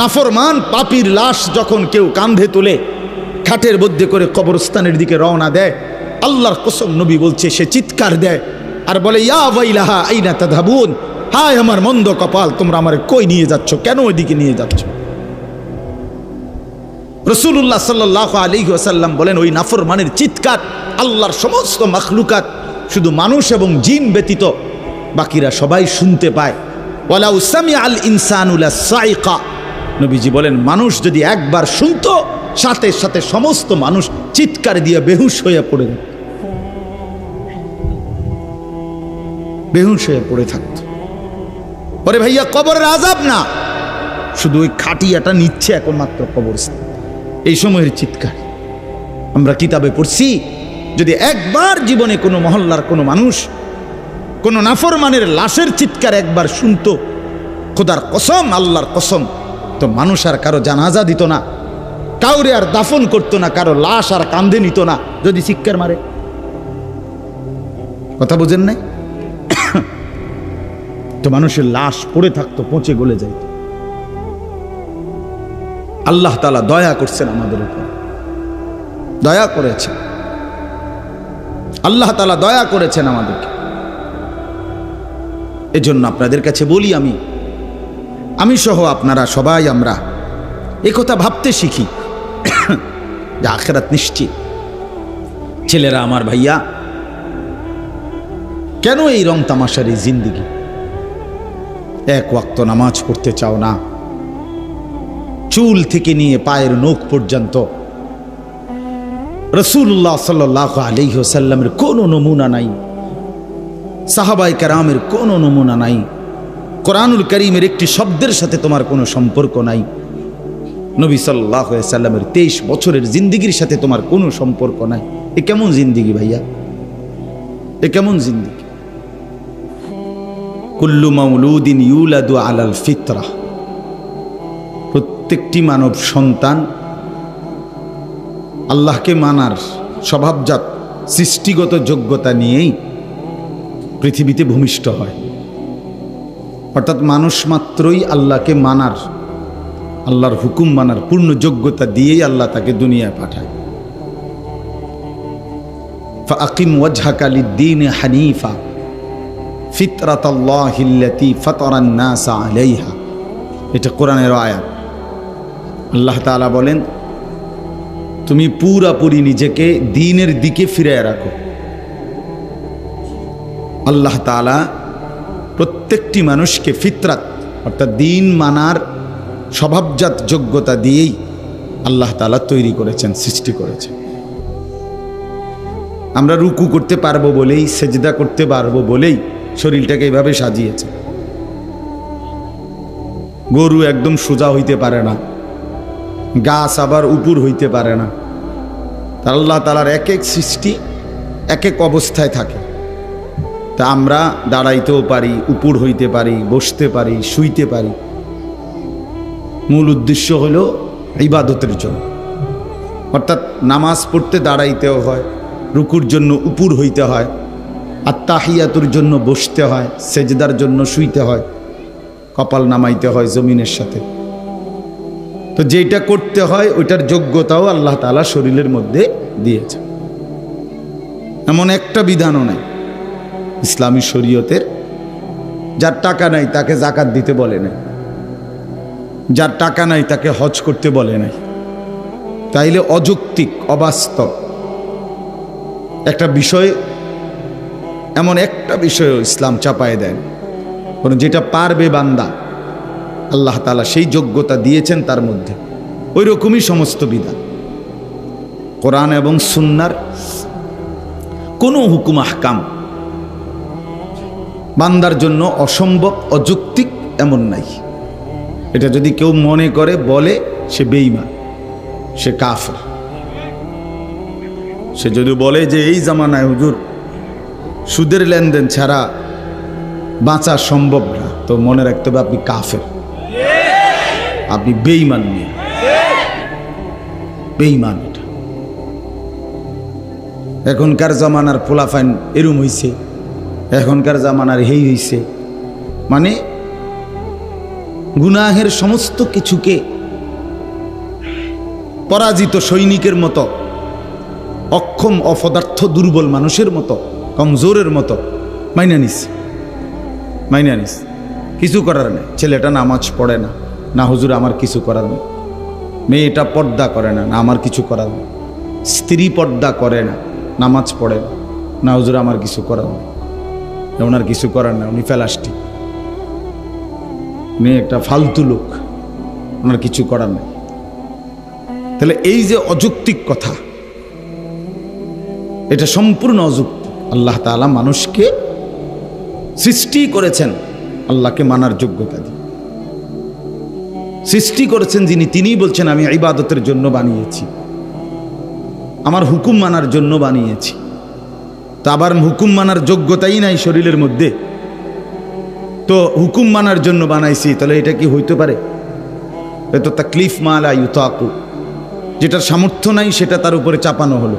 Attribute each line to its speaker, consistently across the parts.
Speaker 1: নাফরমান পাপির লাশ যখন কেউ কান্ধে তুলে খাটের মধ্যে করে কবরস্থানের দিকে রওনা দেয়, আল্লাহর কসম নবী বলছে, সে চিৎকার দেয় আর বলে, ইয়া ওয়াইলাহা, আইনা তাধাবুন হায় আমার মন্দ কপাল, তোমরা আমার কই নিয়ে যাচ্ছ? কেন ওইদিকে নিয়ে যাচ্ছ? রসুল্লাহ সাল্লাহ আলী আসাল্লাম বলেন, ওই নাফরমানের চিৎকার আল্লাহর সমস্ত মাখলুকাত শুধু মানুষ এবং জিন ব্যতীত বাকিরা সবাই শুনতে পায়। ওয়ালা উসামি আল ইনসানুল্লাহ সাইকা। নবীজি বলেন, মানুষ যদি একবার শুনতো, সাথে সাথে সমস্ত মানুষ চিৎকার দিয়ে বেহুশ হয়ে পড়ে বেহুশ হয়ে পড়ে থাকতো। ওরে ভাইয়া, কবরের আজাব না। শুধু ওই খাটিয়াটা নিচ্ছে এখন মাত্র কবরস্থান। এই সময়ের চিৎকার। আমরা কিতাবে পড়ছি, যদি একবার জীবনে কোনো মহল্লার কোনো মানুষ কোনো নাফরমানের লাশের চিৎকার একবার শুনতো, খোদার কসম, আল্লাহর কসম তো মানুষ আর কারও জানাজা দিত না। কাউরে আর দাফন করতো না, কারও লাশ আর কান্দে নিত না, যদি চিৎকার মারে। কথা বুঝেন নাই? তো মানুষের লাশ পড়ে থাকতো, পচে গলে যাইত। আল্লাহ তালা দয়া করছেন আমাদের উপর। দয়া করেছেন। আল্লাহ তালা দয়া করেছেন আমাদেরকে। এজন্য আপনাদের কাছে বলি আমি আমি সহ আপনারা সবাই আমরা কথা ভাবতে শিখি। যে আখেরাত নিশ্চিত। ছেলেরা আমার ভাইয়া, কেন এই রং তামাশার এই জিন্দিগি? এক ওয়াক্ত নামাজ পড়তে চাও না? চুল থেকে নিয়ে পায়ের নখ পর্যন্ত রসুল্লাহ সাল্লাহ আলিহসাল্লামের কোনো নমুনা নাই সাহাবাই কারামের কোনো নমুনা নাই। কোরআনুল করিমের একটি শব্দের সাথে তোমার কোনো সম্পর্ক নাই। নবী সাল্লাহ সাল্লামের তেইশ বছরের জিন্দিগির সাথে তোমার কোনো সম্পর্ক নাই। এ কেমন জিন্দিগি ভাইয়া? এ কেমন জিন্দিগি? কুল্লু মাউলুদিন ইউলাদু আলাল ফিতরা। প্রত্যেকটি মানব সন্তান আল্লাহকে মানার স্বভাবজাত, সৃষ্টিগত যোগ্যতা নিয়েই পৃথিবীতে ভূমিষ্ঠ হয়। অর্থাৎ মানুষ মাত্রই আল্লাহকে মানার, আল্লাহর হুকুম মানার পূর্ণ যোগ্যতা দিয়েই আল্লাহ তাকে দুনিয়ায় পাঠায়। ফাকিম ওয়াজহাকালি দিন হানিফা ফিতরাত আল্লাহিল্লাতি ফতরান নাসা আলাইহা। এটা কোরআনের আয়াত। আল্লাহ তাআলা বলেন, তুমি পুরাপুরি নিজেকে দিনের দিকে ফিরে রাখো। আল্লাহ তাআলা প্রত্যেকটি মানুষকে ফিতরাত, অর্থাৎ দিন মানার স্বভাবজাত যোগ্যতা দিয়েই আল্লাহ তালা তৈরি করেছেন, সৃষ্টি করেছেন। আমরা রুকু করতে পারব বলেই, সেজদা করতে পারব বলেই শরীরটাকে এইভাবে সাজিয়েছে। গরু একদম সোজা হইতে পারে না, গাছ আবার উপর হইতে পারে না। আল্লাহ তালার এক এক সৃষ্টি এক এক অবস্থায় থাকে। তা আমরা দাঁড়াইতেও পারি, উপর হইতে পারি, বসতে পারি, শুইতে পারি। মূল উদ্দেশ্য হলো ইবাদতের জন্য। অর্থাৎ নামাজ পড়তে দাঁড়াইতেও হয়, রুকুর জন্য উপর হইতে হয় আর তাহিয়াতুর জন্য বসতে হয়, সেজদার জন্য শুইতে হয়, কপাল নামাইতে হয় জমিনের সাথে। তো যেটা করতে হয়, ওইটার যোগ্যতাও আল্লাহ তালা শরীরের মধ্যে দিয়েছে। এমন একটা বিধানও নাই। ইসলামী শরীয়তের, যার টাকা নাই তাকে জাকাত দিতে বলে নাই। যার টাকা নাই তাকে হজ করতে বলে নাই। তাইলে অযৌক্তিক, অবাস্তব একটা বিষয়, এমন একটা বিষয় ইসলাম চাপায় দেন কোন যেটা পারবে বান্দা, আল্লাহ তালা সেই যোগ্যতা দিয়েছেন তার মধ্যে। ওই রকমই সমস্ত বিধান। কোরআন এবং সুন্নার কোনো হুকুম, আহকাম বান্দার জন্য অসম্ভব, অযৌক্তিক এমন নাই। এটা যদি কেউ মনে করে, বলে, সে বেইমান সে কাফের। সে যদি বলে যে, এই জামানায় হুজুর, সুদের লেনদেন ছাড়া বাঁচা সম্ভব না, তো মনে রাখতে হবে আপনি কাফের। আপনি বেইমান নিয়ে। বেইমান এখনকার জামানার পোলাফাইন এরম হইছে। এখনকার জামানার হেই হইছে। মানে গুনাহের সমস্ত কিছুকে পরাজিত সৈনিকের মতো, অক্ষম অপদার্থ দুর্বল মানুষের মতো, কমজোরের মতো, মাইনা নিস মাইনা নিস। কিছু করার নেই। ছেলেটা নামাজ পড়ে না। না, হুজুর, আমার কিছু করার নেই। মেয়েটা পর্দা করে না। না, আমার কিছু করার নেই। স্ত্রী পর্দা করে না। নামাজ পড়ে না। না, হুজুর, আমার কিছু করার নেই। ওনার কিছু করার না উনি ফেলাস্টিক উনি একটা ফালতু লোক, ওনার কিছু করার নেই। তাহলে এই যে অযৌক্তিক কথা, এটা সম্পূর্ণ অযুক্তি আল্লাহ তাআলা মানুষকে সৃষ্টি করেছেন, আল্লাহকে মানার যোগ্যতা দিয়ে। সৃষ্টি করেছেন যিনি, তিনিই বলছেন, আমি ইবাদতের জন্য বানিয়েছি। আমার হুকুম মানার জন্য বানিয়েছি। তা আবার হুকুম মানার যোগ্যতাই নাই শরীরের মধ্যে। তো হুকুম মানার জন্য বানাইছি, তাহলে এটা কি হইতে পারে? তো তাকলিফ মালা ইউতাকু। যেটার সামর্থ্য নাই, সেটা তার উপরে চাপানো হলো।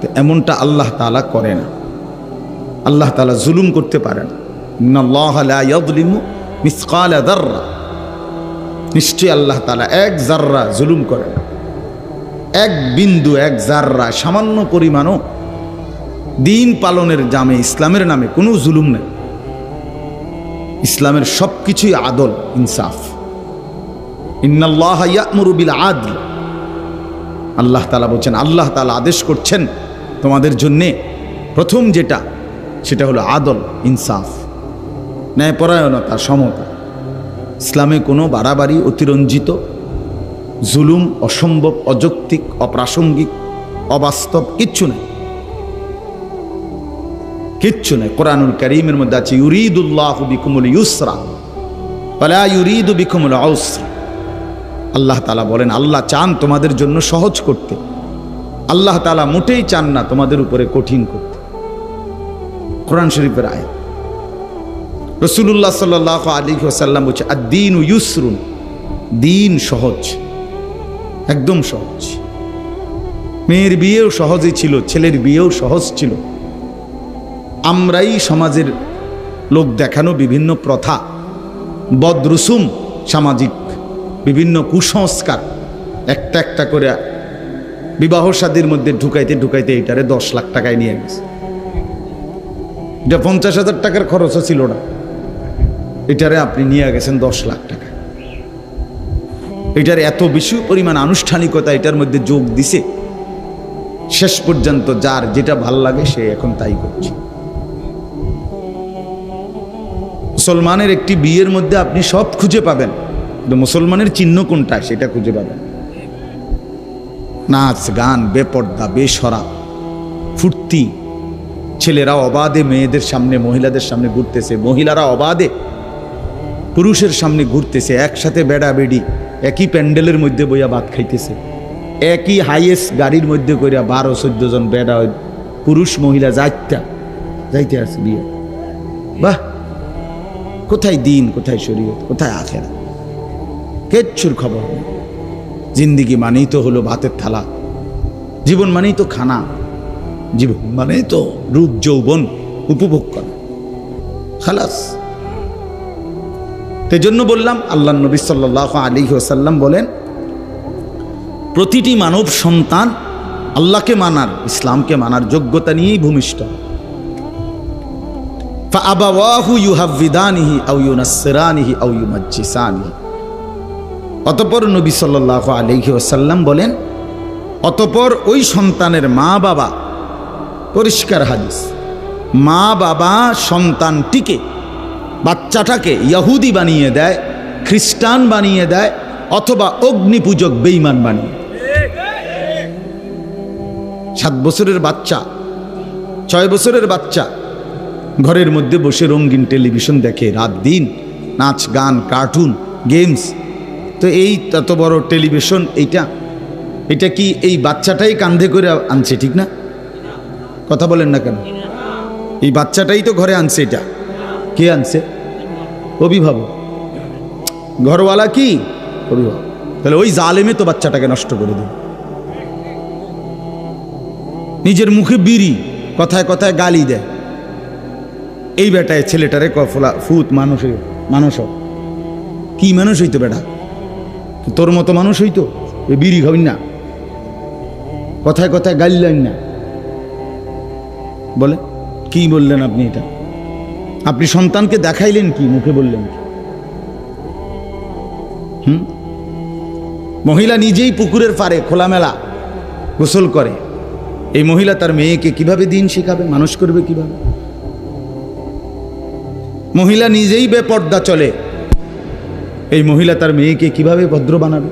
Speaker 1: তো এমনটা আল্লাহ তাআলা করে না। আল্লাহ তাআলা জুলুম করতে পারে না। ইন্নাল্লাহ লা ইয়াযলিমু মিসকালা যাররা। নিশ্চয়ই আল্লাহ তাআলা এক জাররা জুলুম করে না। এক বিন্দু, এক জাররা সামান্য পরিমাণও দিন পালনের জামে ইসলামের নামে কোনো জুলুম নেই। ইসলামের সব কিছুই আদল, ইনসাফ। ইন্নাল্লাহ ইয়ামুরু বিল আদল। আল্লাহ তালা বলছেন, আল্লাহ তালা আদেশ করছেন তোমাদের জন্যে প্রথম যেটা, সেটা হলো আদল, ইনসাফ, ন্যায়পরায়ণতা, সমতা। ইসলামে কোনো বাড়াবাড়ি, অতিরঞ্জিত, জুলুম, অসম্ভব, অযৌক্তিক, অপ্রাসঙ্গিক, অবাস্তব কিচ্ছু নেই। কিচ্ছু নেই। কোরআনুল করিমের মধ্যে আছে, ইউরিদুল্লাহ বিকুমুল ইউসরা বলা ইউরিদু বিকুমুল আউসরা আল্লাহ তালা বলেন, আল্লাহ চান তোমাদের জন্য সহজ করতে। আল্লাহ তালা মোটেই চান না তোমাদের উপরে কঠিন করতে। কোরআন শরীফের আয় রসুল্লাহ সাল আলী ওসাল্লাম বলছে আর দিন ইউসরুন দিন সহজ একদম সহজ। মেয়ের বিয়েও সহজই ছিল, ছেলের বিয়েও সহজ ছিল। আমরাই সমাজের লোক দেখানো বিভিন্ন প্রথা, বদরুসুম সামাজিক বিভিন্ন কুসংস্কার, একটা একটা করে বিবাহ শাদীর মধ্যে ঢুকাইতে ঢুকাইতে এটারে দশ লাখ টাকায় নিয়ে গেছে। এটা পঞ্চাশ হাজার টাকার খরচও ছিল না। এটারে আপনি নিয়ে গেছেন দশ লাখ টাকা। এটার এত বেশি পরিমাণ আনুষ্ঠানিকতা এটার মধ্যে যোগ দিছে, শেষ পর্যন্ত যার যেটা ভালো লাগে সে এখন তাই করছে। মুসলমানের একটি বিয়ের মধ্যে আপনি সব খুঁজে পাবেন। মুসলমানের চিহ্ন কোনটা, সেটা খুঁজে পাবেন। নাচ, গান, বেপর্দা, বেসরা, ফুর্তি। ছেলেরা অবাধে মেয়েদের সামনে, মহিলাদের সামনে ঘুরতেছে। মহিলারা অবাধে পুরুষের সামনে ঘুরতেছে। একসাথে বেড়া বেড়ি একই প্যান্ডেলের মধ্যে বইয়া ভাত খাইতেছে। একই হাইয়েস্ট গাড়ির মধ্যে করিয়া বারো, চোদ্দ জন বেড়া পুরুষ, মহিলা যাইতা যাইতে আছে বিয়ে। বাহ! কোথায় দিন, কোথায় শরীয়ত, কোথায় আখেরা কেচ্ছুর খবর জিন্দিগি মানেই তো হলো ভাতের থালা। জীবন মানেই তো খানা। জীবন মানেই তো রূপ, যৌবন উপভোগ করা। খালাস। সেই জন্য বললাম, আল্লাহ নবী সাল্লাহ আলী ওসাল্লাম বলেন, প্রতিটি মানব সন্তান আল্লাহকে মানার, ইসলামকে মানার যোগ্যতা নিয়েই ভূমিষ্ঠ। আউ অতপর নবী সাল আলহি আসাল্লাম বলেন, অতপর ওই সন্তানের মা বাবা পরিষ্কার হাদিস মা বাবা সন্তানটিকে, বাচ্চাটাকে ইয়াহুদি বানিয়ে দেয়, খ্রিস্টান বানিয়ে দেয়, অথবা অগ্নিপূজক বেইমান বানিয়ে সাত বছরের বাচ্চা, ছয় বছরের বাচ্চা ঘরের মধ্যে বসে রঙিন টেলিভিশন দেখে রাত দিন, নাচ, গান, কার্টুন, গেমস। তো এই তত বড় টেলিভিশন, এইটা এটা কি এই বাচ্চাটাই কান্ধে করে আনছে, ঠিক না? কথা বলেন না কেন? এই বাচ্চাটাই তো ঘরে আনছে এটা। কে আনছে? অভিভাবক। ঘরওয়ালা কি? অভিভাবক। তাহলে ওই জালেমে তো বাচ্চাটাকে নষ্ট করে দেবে নিজের মুখে বিড়ি, কথায় কথায় গালি দেয়। এই বেটায় ছেলেটারে কফলা ফুত মানুষ মানুষ কি মানুষ হইতো বেটা? তোর মতো মানুষ হইতো? বিড়ি খাবিন না। কথায় কথায় গাইলেন না। বলে, কি বললেন আপনি এটা? আপনি সন্তানকে দেখাইলেন কি? মুখে বললেন কি? হুম? মহিলা নিজেই পুকুরের পারে খোলামেলা গোসল করে। এই মহিলা তার মেয়েকে কীভাবে দিন শেখাবে? মানুষ করবে কীভাবে? মহিলা নিজেই বেপর্দা চলে। এই মহিলা তার মেয়েকে কীভাবে ভদ্র বানাবে?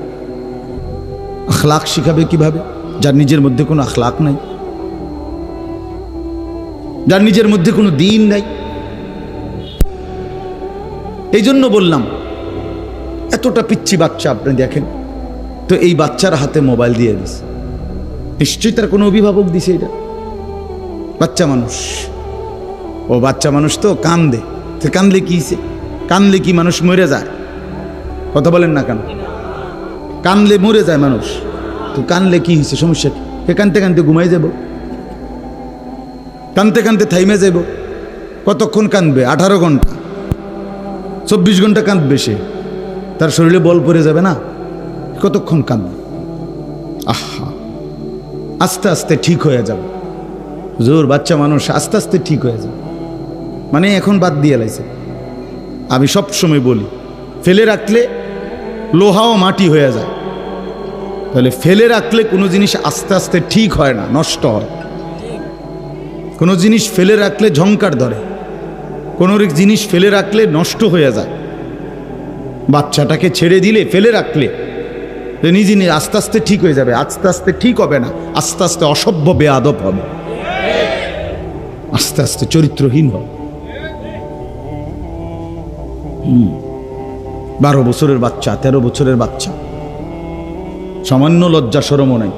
Speaker 1: আখলাক শিখাবে কীভাবে? যার নিজের মধ্যে কোনো আখলাক নাই। যার নিজের মধ্যে কোনো দিন নাই। এই জন্য বললাম, এতটা পিচ্ছি বাচ্চা আপনি দেখেন, তো এই বাচ্চার হাতে মোবাইল দিয়ে দিছে। নিশ্চয়ই তার কোনো অভিভাবক দিছে এটা। বাচ্চা মানুষ। ও বাচ্চা মানুষ তো কান্দে। তো কান্দলে কি? কান্দলে কি মানুষ মরে যায়? কথা বলেন না কেন? কানলে মরে যায় মানুষ। তো কানলে কি হয়েছে? সমস্যা কি? হে কানতে কানতে ঘুমাই যাব? কানতে কানতে থাইমে যাব? কতক্ষণ কাঁদবে আঠারো ঘণ্টা। চব্বিশ ঘণ্টা কাঁদবে সে। তার শরীরে বল পড়ে যাবে না? কতক্ষণ কাঁদবে আহা। আস্তে আস্তে ঠিক হয়ে যাবে। জোর, বাচ্চা মানুষ আস্তে আস্তে ঠিক হয়ে যাবে। মানে এখন বাদ দিয়ে লাইছে। আমি সব সময় বলি, ফেলে রাখলে লোহাও মাটি হয়ে যায়। তাহলে ফেলে রাখলে কোনো জিনিস আস্তে আস্তে ঠিক হয় না, নষ্ট হয়। কোনো জিনিস ফেলে রাখলে ঝঙ্কার ধরে। কোনো জিনিস ফেলে রাখলে নষ্ট হয়ে যায়। বাচ্চাটাকে ছেড়ে দিলে, ফেলে রাখলে নিজে নিজে আস্তে আস্তে ঠিক হয়ে যাবে। আস্তে আস্তে ঠিক হবে না, আস্তে আস্তে অসভ্য বেয়াদব হবে। আস্তে আস্তে চরিত্রহীন হবে। বারো বছরের বাচ্চা, তেরো বছরের বাচ্চা। সামান্য লজ্জা, সরমও নাই।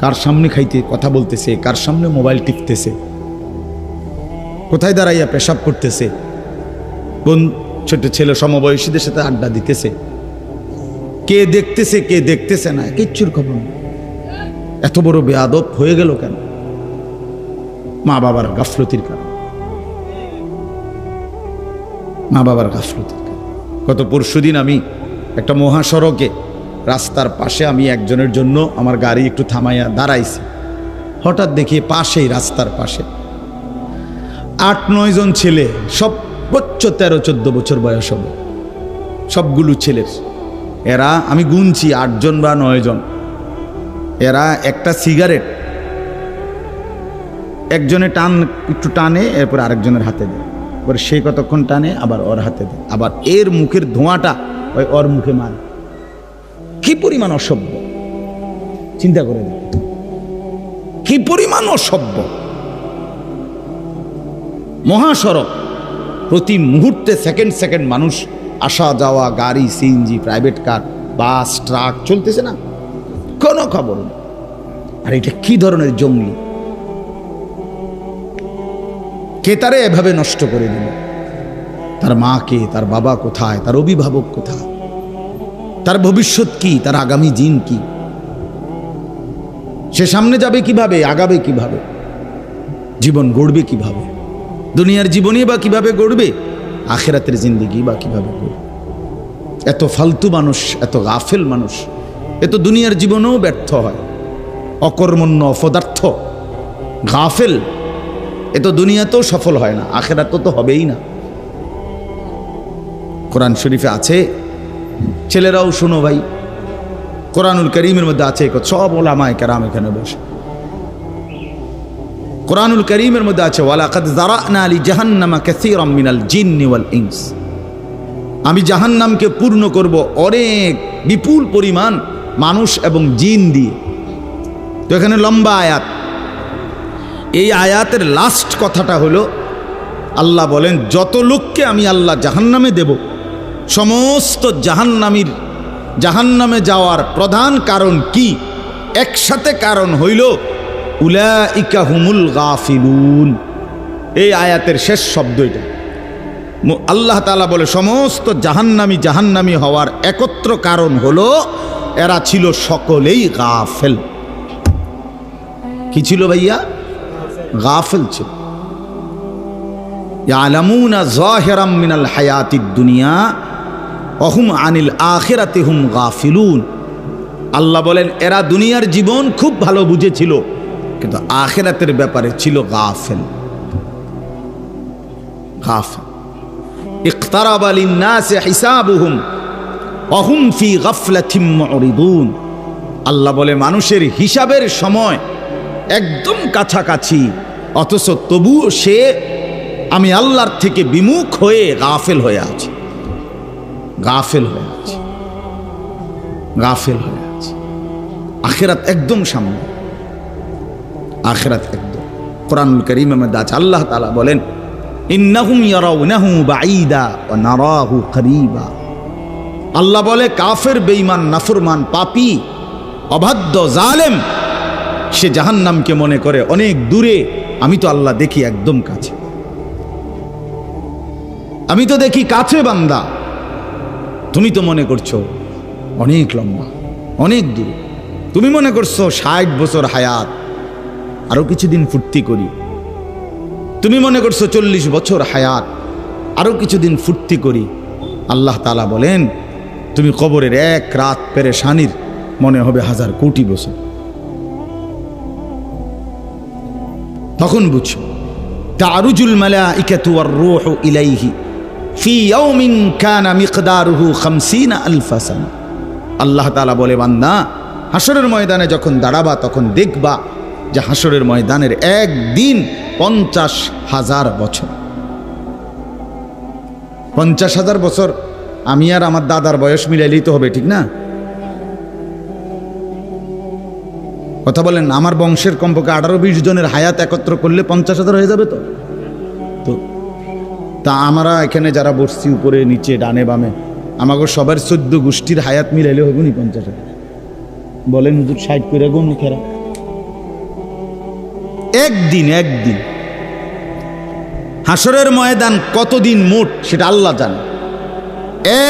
Speaker 1: কার সামনে খাইতে কথা বলতেছে, কার সামনে মোবাইল টিপতেছে, কোথায় দাঁড়াইয়া পেশাব করতেছে, কোন ছোট ছেলে সমবয়সীদের সাথে আড্ডা দিতেছে, কে দেখতেছে কে দেখতেছে না, কিচ্ছুর খবর এত বড় বেয়াদব হয়ে গেল কেন? মা বাবার গাফলতির কারণ। মা বাবার গাফলতির কারণ গত পরশুদিন আমি একটা মহাসড়কে রাস্তার পাশে আমি একজনের জন্য আমার গাড়ি একটু থামাইয়া দাঁড়াইছি। হঠাৎ দেখি পাশেই রাস্তার পাশে আট, নয় জন ছেলে সর্বোচ্চ তেরো, চোদ্দ বছর বয়স হবে। সবগুলো ছেলের। এরা, আমি গুনছি আটজন বা নয়জন এরা একটা সিগারেট। একজনে টান, একটু টানে, এরপর আরেকজনের হাতে দেয়। এবার সে কতক্ষণ টানে, আবার ওর হাতে দেয়। আবার এর মুখের ধোঁয়াটা ওই ওর মুখে মারে। কি পরিমাণ অসভ্য? চিন্তা করে কি পরিমাণ অসভ্য? মহাসড়ক। প্রতি মুহূর্তে সেকেন্ড সেকেন্ড মানুষ আসা যাওয়া, গাড়ি CNG private car bus truck চলতেছে না। কোনো খবর আর এটা কি ধরনের জঙ্গলি? কে তারে এভাবে নষ্ট করে দিল? তার মা কে? তার বাবা কোথায়? তার অভিভাবক কোথায়? তার ভবিষ্যৎ কি? তার আগামী দিন কি? সে সামনে যাবে কীভাবে? আগাবে কীভাবে? জীবন গড়বে কীভাবে? দুনিয়ার জীবনই বা কীভাবে গড়বে? আখেরাতের জিন্দিগি বা কীভাবে গড়বে? এত ফালতু মানুষ, এত গাফেল মানুষ, এত দুনিয়ার জীবনেও ব্যর্থ হয়। অকর্মণ্য, অপদার্থ, গাফেল। এ তো দুনিয়াতেও সফল হয় না, আখেরাত তো হবেই না। কোরআন শরীফে আছে, ছেলেরাও শোনো ভাই, কোরআনুল করিমের মধ্যে আছে সব ওলামায় কেরাম এখানে বসে। কোরআনুল করিমের মধ্যে আছে, ওয়ালাকাদ জারানা আলি জাহান্নামা কাসীরাম মিনাল জিন্নি ওয়াল ইনস। আমি জাহান্নামকে পূর্ণ করব অনেক বিপুল পরিমাণ মানুষ এবং জিন দিয়ে। তো এখানে লম্বা আয়াত। এই আয়াতের লাস্ট কথাটা হলো, আল্লাহ বলেন, যত লোককে আমি আল্লাহ জাহান্নামে দেব, সমস্ত জাহান্নামীর, জাহান্নামে যাওয়ার প্রধান কারণ কি? একসাথে কারণ হইল উলা ইকা হুমুল গাফিলুন। এই আয়াতের শেষ শব্দ এটা। আল্লাহ তালা বলে, সমস্ত জাহান্নামি জাহান্নামি হওয়ার একত্র কারণ হলো, এরা ছিল সকলেই গাফেল। কি ছিল ভাইয়া? গাফেল ছিল। মিনাল দুনিয়া, অহুম আনিল গাফিলুন। আল্লাহ বলেন, এরা দুনিয়ার জীবন খুব ভালো বুঝেছিল, কিন্তু আখেরাতের ব্যাপারে ছিল গাফেল। গাফেল। আল্লাহ বলে, মানুষের হিসাবের সময় একদম কাছাকাছি অথচ তবুও সে আমি আল্লাহর থেকে বিমুখ হয়ে গাফেল হয়ে আছে। গাফেল হয়ে আছে। গাফেল হয়ে আছে। আখেরাত একদম সামনে। আখেরাত একদম। কোরআনুল করিম মধ্যে আছে, আল্লাহ তাআলা বলেন আল্লাহ বলে, কাফের, বেঈমান, নাফরমান, পাপী, অবাধ্য, জালেম সে জাহান্নামকে মনে করে, অনেক দূরে আমি তো আল্লাহ দেখি একদম কাছে। আমি তো দেখি কাছে বান্দা। তুমি তো মনে করছ অনেক লম্বা, অনেক দূরে। তুমি মনে করছ ষাট বছর হায়াত, আরও কিছুদিন ফুর্তি করি। তুমি মনে করছ চল্লিশ বছর হায়াত, আরও কিছুদিন ফুর্তি করি। আল্লাহ তালা বলেন, তুমি কবরের এক রাত পেরেশানির, মনে হবে হাজার কোটি বছর। তখন বুঝো, তারুজুল মালাইকাতু ওয়ার রূহু ইলাইহি, ফি ইয়াউমিন কানা মিকদারুহু 50 আলফ সানা। আল্লাহ তাআলা বলে, বান্দা হাসরের ময়দানে যখন দাঁড়াবা, তখন দেখবা যে হাসরের ময়দানের একদিন পঞ্চাশ হাজার বছর। পঞ্চাশ হাজার বছর, আমি আর আমার দাদার বয়স মিলাইলেই তো হবে, ঠিক না? কথা বলেন, আমার বংশের কমপক্ষে আঠারো বিশ জনের হায়াত একত্র করলে পঞ্চাশ হাজার হয়ে যাবে তো? তো, তা আমরা এখানে যারা বসছি উপরে, নিচে, ডানে, বামে আমাকে সবার চোদ্দ গোষ্ঠীর হায়াত মিলাইলে হবে নি পঞ্চাশ হাজার? বলেন হুজুর, ষাট করে গুম খেরা। একদিন একদিন। হাসরের ময়দান কতদিন মোট সেটা আল্লাহ জানে।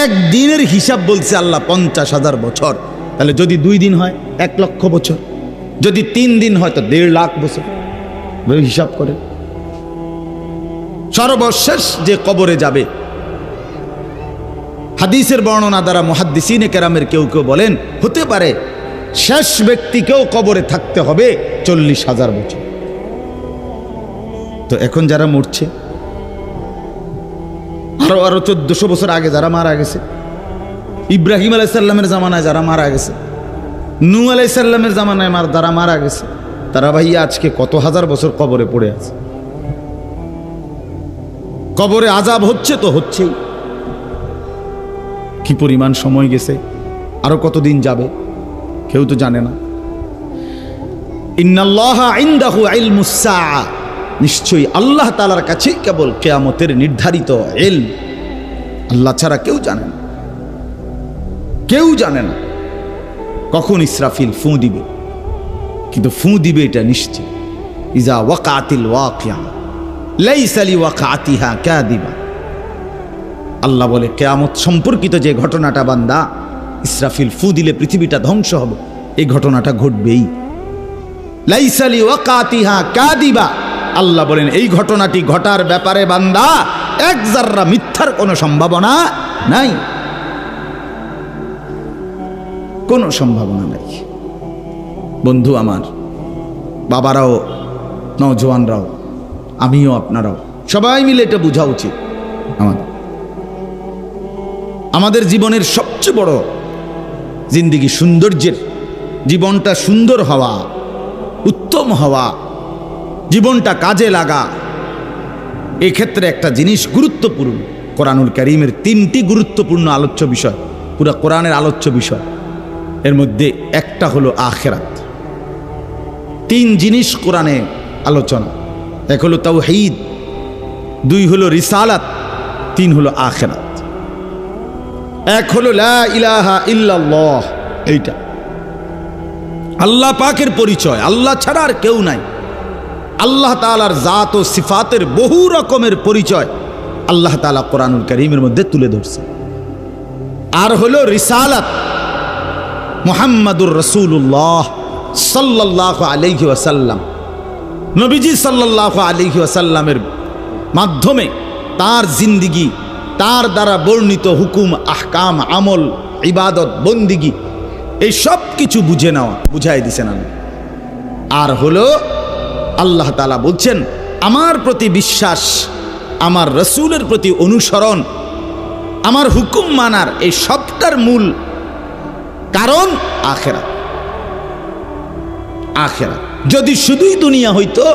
Speaker 1: একদিনের হিসাব বলছে আল্লাহ পঞ্চাশ হাজার বছর। তাহলে যদি দুই দিন হয়, এক লক্ষ বছর। যদি তিন দিন হয় তো দেড় লাখ বছর। হিসাব করে সর্বশেষ যে কবরে যাবে, হাদিসের বর্ণনা দ্বারা মহাদ্দিসিনে কেরামের কেউ কেউ বলেন, হতে পারে শেষ ব্যক্তিকেও কবরে থাকতে হবে চল্লিশ হাজার বছর। তো এখন যারা মরছে, আরও আরও চোদ্দশো বছর আগে যারা মারা গেছে, ইব্রাহিম আলাইসাল্লামের জামানায় যারা মারা গেছে নু আলাইসাল্লামের জামানায় মার যারা মারা গেছে, তারা ভাইয়া আজকে কত হাজার বছর কবরে পড়ে আছে। কবরে আজাব হচ্ছে তো হচ্ছেই। কি পরিমাণ সময় গেছে, আরও কতদিন যাবে, কেউ তো জানে না। নিশ্চয়ই আল্লাহ তালার কাছে কেবল কেয়ামতের নির্ধারিত এল আল্লাহ ছাড়া কেউ জানে না। কেউ জানে না। কখন ইসরাফিল ফু দিবে? কিন্তু ফু দিবে এটা নিশ্চিত ইজা ওয়াকাতিল ওয়াকিয়া লাইসালি ওয়াকাতিহা কাদিবা আল্লাহ বলে, কেয়ামত সম্পর্কিত যে ঘটনাটা বান্দা, ইসরাফিল ফু দিলে পৃথিবীটা ধ্বংস হবে, এই ঘটনাটা ঘটবেই। লাইসালি ওয়াকাতিহা কাদিবা আল্লাহ বলেন, এই ঘটনাটি ঘটার ব্যাপারে বান্দা, এক জাররা মিথ্যার কোনো সম্ভাবনা নাই। কোনো সম্ভাবনা নাই। বন্ধু আমার, বাবারাও নৌজওয়ানরাও আমিও আপনারাও, সবাই মিলে এটা বোঝা উচিত আমাদের আমাদের জীবনের সবচেয়ে বড় জিন্দিগি সৌন্দর্যের, জীবনটা সুন্দর হওয়া, উত্তম হওয়া, জীবনটা কাজে লাগা, এক্ষেত্রে একটা জিনিস গুরুত্বপূর্ণ। কোরআনুল করিমের তিনটি গুরুত্বপূর্ণ আলোচ্য বিষয়, পুরো কোরআনের আলোচ্য বিষয়। এর মধ্যে একটা হলো আখেরাত। তিন জিনিস কোরআনে আলোচনা। এক হলো তাও তাওহীদ, দুই হলো রিসালাত, তিন হলো আখেরাত। এক হলো ইলাহা ইল্লাল্লাহ, এইটা। আল্লাহ পাকের পরিচয়, আল্লাহ ছাড়া আর কেউ নাই। আল্লাহ তালার জাত ও সিফাতের বহু রকমের পরিচয় আল্লাহ তালা কোরআনুল করিমের মধ্যে তুলে ধরছে। আর হলো রিসালাত মোহাম্মদুর রসুল্লাহ সাল্লাহ আলহি ওয়াসাল্লাম। নবীজি সাল্লাহ আলহি ওয়াসাল্লামের মাধ্যমে তার জিন্দিগি, তার দ্বারা বর্ণিত হুকুম, আহকাম, আমল, ইবাদত, বন্দিগি, এই সব কিছু বুঝে নেওয়া, বুঝাই দিছেন আমি আর হলো আল্লাহ তালা বলছেন, আমার প্রতি বিশ্বাস, আমার রসুলের প্রতি অনুসরণ, আমার হুকুম মানার এই সবটার মূল কারণ আখেরা। আখেরা। যদি শুধুই দুনিয়া হইতো,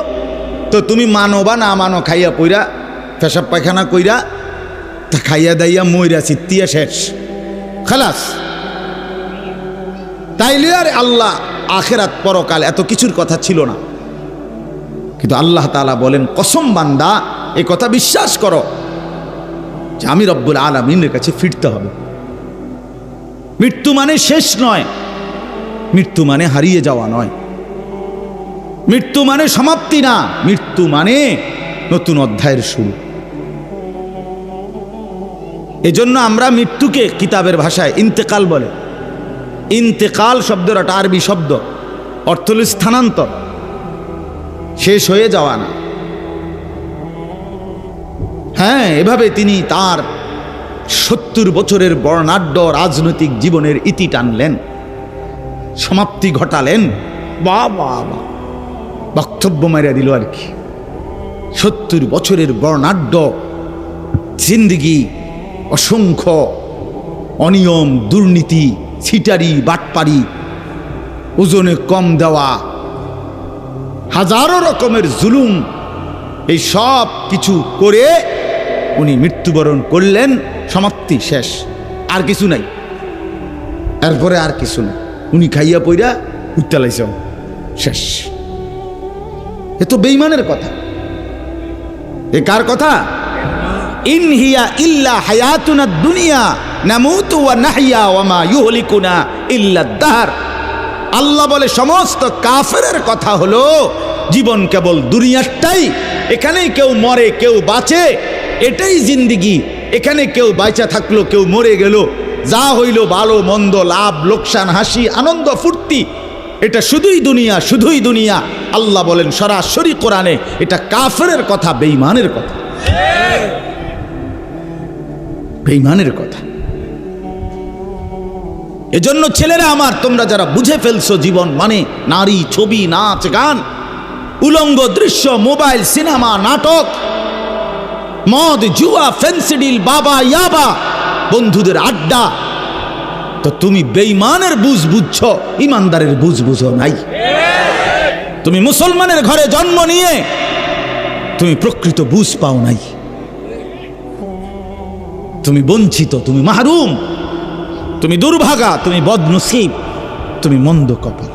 Speaker 1: তো তুমি মানো বা না মানো খাইয়া কইরা পেশাব পায়খানা কইরা, তা খাইয়া দাইয়া মইরা চিত্তিয়া শেষ। খালাস। তাইলে আর আল্লাহ আখেরাত পরকাল এত কিছুর কথা ছিল না। কিন্তু আল্লাহ তালা বলেন, কসম বান্দা, এ কথা বিশ্বাস করো যে আমি রব্বুল আলমিনের কাছে ফিরতে হবে। মৃত্যু মানে শেষ নয়। মৃত্যু মানে হারিয়ে যাওয়া নয়। মৃত্যু মানে সমাপ্তি না। মৃত্যু মানে নতুন অধ্যায়ের শুরু। এজন্য আমরা মৃত্যুকে কিতাবের ভাষায় ইন্তেকাল বলে। ইন্তেকাল শব্দের একটা আরবি শব্দ। অর্থ স্থানান্তর। শেষ হয়ে যাওয়া না। হ্যাঁ এভাবে তিনি তার সত্তর বছরের বর্ণাঢ্য রাজনৈতিক জীবনের ইতি টানলেন সমাপ্তি ঘটালেন। বা বা বা বক্তব্য মারিয়া দিল আর কি। সত্তর বছরের বর্ণাঢ্য জিন্দিগি অসংখ্য অনিয়ম দুর্নীতি ছিটারি বাটপারি ওজনে কম দেওয়া হাজারো রকমের জুলুম এই সব কিছু করে উনি মৃত্যুবরণ করলেন। সমাপ্তি, শেষ। আর কিছু নাই। এরপরে আর কিছু নাই। উনি খাইয়া পইরা উত্তালাইছে শেষ। এ তো বেইমানের কথা। এ কার কথা? ইন হিয়া ইল্লা হায়াতুনা দুনিয়া, নামুতু ওয়া নাহইয়া ওয়া মা ইউহলিকুনা ইল্লা দাহর। আল্লাহ বলে, সমস্ত কাফেরের কথা হলো, জীবন কেবল দুনিয়ারটাই। এখানেই কেউ মরে, কেউ বাঁচে, এটাই জিন্দিগি। এখানে কেউ বাইচা থাকল, কেউ মরে গেল। যা হইল ভালো, মন্দ, লাভ, লোকসান, হাসি, আনন্দ, ফুর্তি, এটা শুধুই দুনিয়া শুধুই দুনিয়া। আল্লাহ বলেন, সরাসরি কোরআনে এটা কাফেরের কথা বেইমানের কথা। বেইমানের কথা। এজন্য ছেলেরা আমার, তোমরা যারা বুঝে ফেলছো জীবন মানে নারী, ছবি, নাচ, গান, উলঙ্গ দৃশ্য, মোবাইল, সিনেমা, নাটক মদ, জুয়া, ফেন্সিডিল, বাবা, ইয়াবা, বন্ধুদের আড্ডা। তো তুমি বেইমানের বুঝ বুঝছ, ইমানদারের বুঝ বুঝো নাই। তুমি মুসলমানের ঘরে জন্ম নিয়ে তুমি প্রকৃত বুঝ পাও নাই। তুমি বঞ্চিত, তুমি মাহরুম। তুমি দুর্ভাগা, তুমি বদনসিব, তুমি মন্দ কপাল